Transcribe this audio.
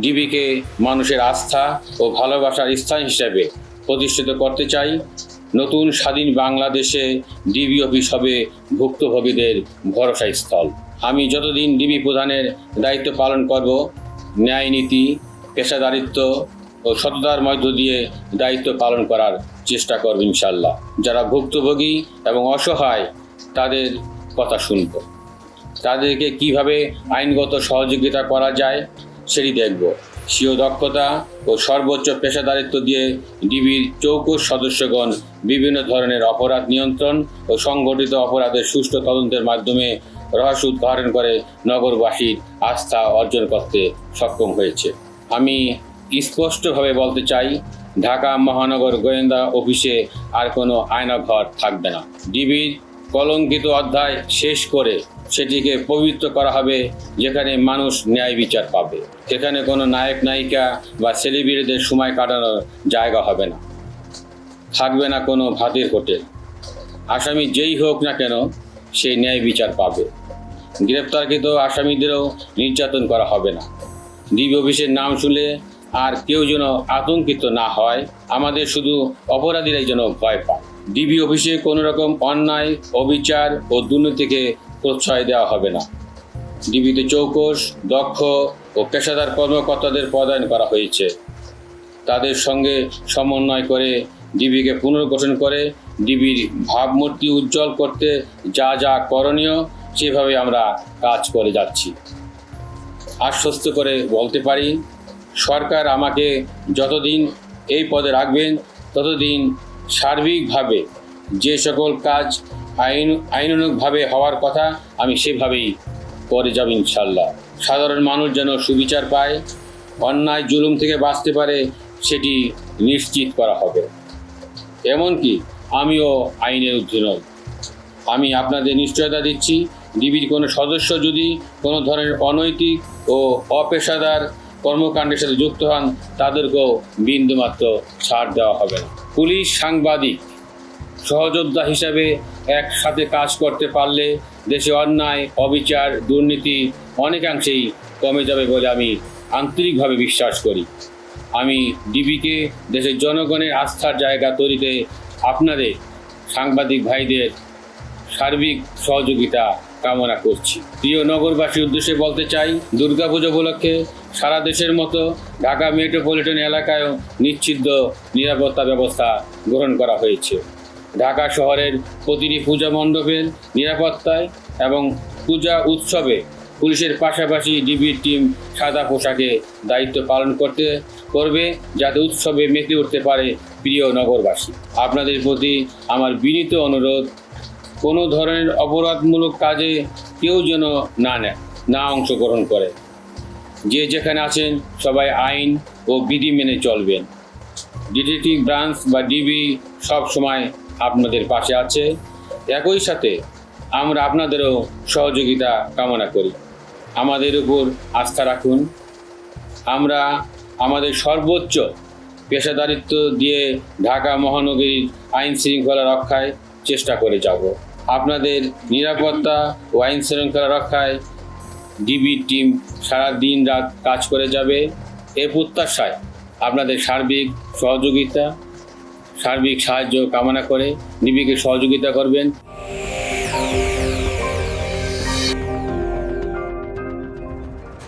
ডিবিকে মানুষের আস্থা ও ভালোবাসার স্থান হিসেবে প্রতিষ্ঠিত করতে চাই। নতুন স্বাধীন বাংলাদেশে ডিবি অফিস হবে ভুক্তভোগীদের ভরসা স্থল আমি যতদিন ডিবি প্রধানের দায়িত্ব পালন করব, ন্যায় নীতি, পেশাদারিত্ব ও সততার মধ্য দিয়ে দায়িত্ব পালন করার চেষ্টা করব ইনশাল্লাহ যারা ভুক্তভোগী এবং অসহায়, তাদের কথা শুনব। তাদেরকে কীভাবে আইনগত সহযোগিতা করা যায় সেটি দেখব। স্বীয় দক্ষতা ও সর্বোচ্চ পেশাদারিত্ব দিয়ে ডিবির চৌকস সদস্যগণ বিভিন্ন ধরনের অপরাধ নিয়ন্ত্রণ ও সংগঠিত অপরাধের সুষ্ঠু তদন্তের মাধ্যমে রহস্য উদ্ধারণ করে নগরবাসীর আস্থা অর্জন করতে সক্ষম হয়েছে। আমি স্পষ্টভাবে বলতে চাই, ঢাকা মহানগর গোয়েন্দা অফিসে আর কোনো আয়নাঘর থাকবে না। ডিবির কলঙ্কিত অধ্যায় শেষ করে সেটিকে পবিত্র করা হবে, যেখানে মানুষ ন্যায় বিচার পাবে। সেখানে কোনো নায়ক, নায়িকা বা সেলিব্রিটিদের সময় কাটানোর জায়গা হবে না। থাকবে না কোনো ভাতের হোটেল। আসামি যেই হোক না কেন, সেই ন্যায় বিচার পাবে। গ্রেপ্তারকৃত আসামিদেরও নির্যাতন করা হবে না। ডিবি অফিসের নাম শুনলে আর কেউ যেন আতঙ্কিত না হয়, আমাদের শুধু অপরাধীরাই যেন ভয় পায়। ডিবি অফিসে কোনো রকম অন্যায়, অবিচার ও দুর্নীতিকে প্রশ্রয় দেওয়া হবে না। ডিবিতে চৌকস দক্ষ ও পেশাদার কর্মকর্তাদের পদায়ন করা হয়েছে। তাদের সঙ্গে সমন্বয় করে ডিবিকে পুনর্গঠন করে ডিবির ভাবমূর্তি উজ্জ্বল করতে যা যা করণীয়, সেভাবে আমরা কাজ করে যাচ্ছি। আশ্বস্ত করে বলতে পারি, সরকার আমাকে যতদিন এই পদে রাখবেন, ততদিন সার্বিকভাবে যে সকল কাজ আইন, আইনানুগভাবে হওয়ার কথা আমি সেভাবেই করে যাব ইনশাল্লাহ সাধারণ মানুষ যেন সুবিচার পায়, অন্যায়, জুলুম থেকে বাঁচতে পারে, সেটি নিশ্চিত করা হবে। এমনকি আমিও আইনের ঊর্ধ্বে নই আমি আপনাদের নিশ্চয়তা দিচ্ছি, ডিবির কোনো সদস্য যদি কোনো ধরনের অনৈতিক ও অপেশাদার কর্মকাণ্ডের সাথে যুক্ত হন, তাদেরকেও বিন্দুমাত্র ছাড় দেওয়া হবে না। পুলিশ সাংবাদিক সহযোদ্ধা হিসাবে একসাথে কাজ করতে পারলে দেশে অন্যায়, অবিচার, দুর্নীতি অনেকাংশেই কমে যাবে বলে আমি আন্তরিকভাবে বিশ্বাস করি। আমি ডিবিকে, দেশের জনগণের আস্থার জায়গা তৈরিতে আপনাদের সাংবাদিক ভাইদের সার্বিক সহযোগিতা কামনা করছি। প্রিয় নগরবাসীর উদ্দেশ্যে বলতে চাই, দুর্গাপুজো উপলক্ষে সারা দেশের মতো ঢাকা মেট্রোপলিটন এলাকায়ও নিশ্চিদ্ধ নিরাপত্তা ব্যবস্থা গ্রহণ করা হয়েছে। ঢাকা শহরের প্রতিটি পূজা মণ্ডপের নিরাপত্তায় এবং পূজা উৎসবে পুলিশের পাশাপাশি ডিবির টিম সাদা পোশাকে দায়িত্ব পালন করতে করবে যাতে উৎসবে মেতে উঠতে পারে প্রিয় নগরবাসী। আপনাদের প্রতি আমার বিনীত অনুরোধ, কোনো ধরনের অপরাধমূলক কাজে কেউ যেন না নেয়, না অংশগ্রহণ করে। যে যেখানে আছেন, সবাই আইন ও বিধি মেনে চলবেন। ডিটেকটিভ ব্রাঞ্চ বা ডিবি সব সময় আপনাদের পাশে আছে। একই সাথে আমরা আপনাদেরও সহযোগিতা কামনা করি। আমাদের উপর আস্থা রাখুন। আমরা আমাদের সর্বোচ্চ পেশাদারিত্ব দিয়ে ঢাকা মহানগরীর আইন শৃঙ্খলা রক্ষায় চেষ্টা করে যাব। আপনাদের নিরাপত্তা ও আইন শৃঙ্খলা রক্ষায় ডিবি টিম সারা দিন রাত কাজ করে যাবে। এ প্রত্যাশায় আপনাদের সার্বিক সহযোগিতা সার্বিক সাহায্য কামনা করে নিবিকে সহযোগিতা করবেন।